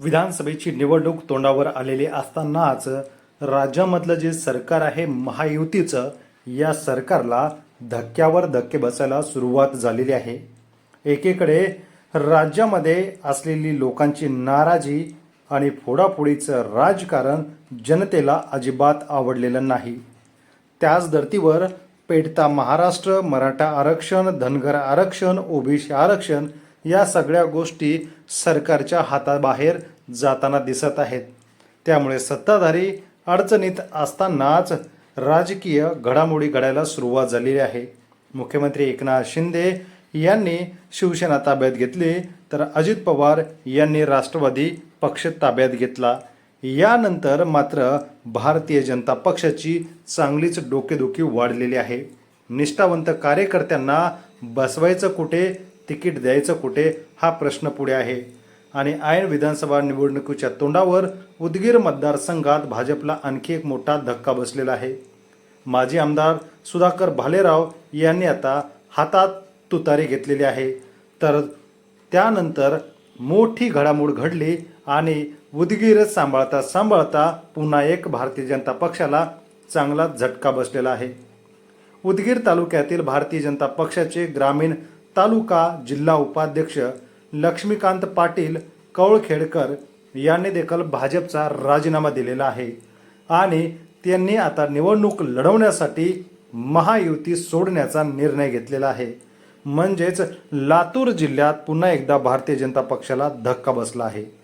विधानसभेची निवडणूक तोंडावर आलेली असतानाच राज्यामधलं जे सरकार आहे महायुतीचं या सरकारला धक्क्यावर धक्के बसायला सुरुवात झालेली आहे. एकीकडे राज्यामध्ये असलेली लोकांची नाराजी आणि फोडाफोडीचं राजकारण जनतेला अजिबात आवडलेलं नाही. त्याच धर्तीवर पेटता महाराष्ट्र मराठा आरक्षण धनगर आरक्षण ओबीसी आरक्षण या सगळ्या गोष्टी सरकारच्या हाताबाहेर जाताना दिसत आहेत. त्यामुळे सत्ताधारी अडचणीत असतानाच राजकीय घडामोडी घडायला सुरुवात झालेली आहे. मुख्यमंत्री एकनाथ शिंदे यांनी शिवसेना ताब्यात घेतली तर अजित पवार यांनी राष्ट्रवादी पक्ष ताब्यात घेतला. यानंतर मात्र भारतीय जनता पक्षाची चांगलीच डोकेदुखी वाढलेली आहे. निष्ठावंत कार्यकर्त्यांना बसवायचं कुठे? तिकीट द्यायचं कुठे हा प्रश्न पुढे आहे. आणि ऐन विधानसभा निवडणुकीच्या तोंडावर उदगीर मतदारसंघात भाजपला आणखी एक मोठा धक्का बसलेला आहे. माजी आमदार सुधाकर भालेराव यांनी आता हातात तुतारी घेतलेली आहे. तर त्यानंतर मोठी घडामोड घडली आणि उदगीर सांभाळता सांभाळता पुन्हा एक भारतीय जनता पक्षाला चांगला झटका बसलेला आहे. उदगीर तालुक्यातील भारतीय जनता पक्षाचे ग्रामीण तालुका जिल्हा उपाध्यक्ष लक्ष्मीकांत पाटील कवळखेडकर यांनी देखील भाजपचा राजीनामा दिलेला आहे. आणि त्यांनी आता निवडणूक लढवण्यासाठी महायुती सोडण्याचा निर्णय घेतलेला आहे. म्हणजेच लातूर जिल्ह्यात पुन्हा एकदा भारतीय जनता पक्षाला धक्का बसला आहे.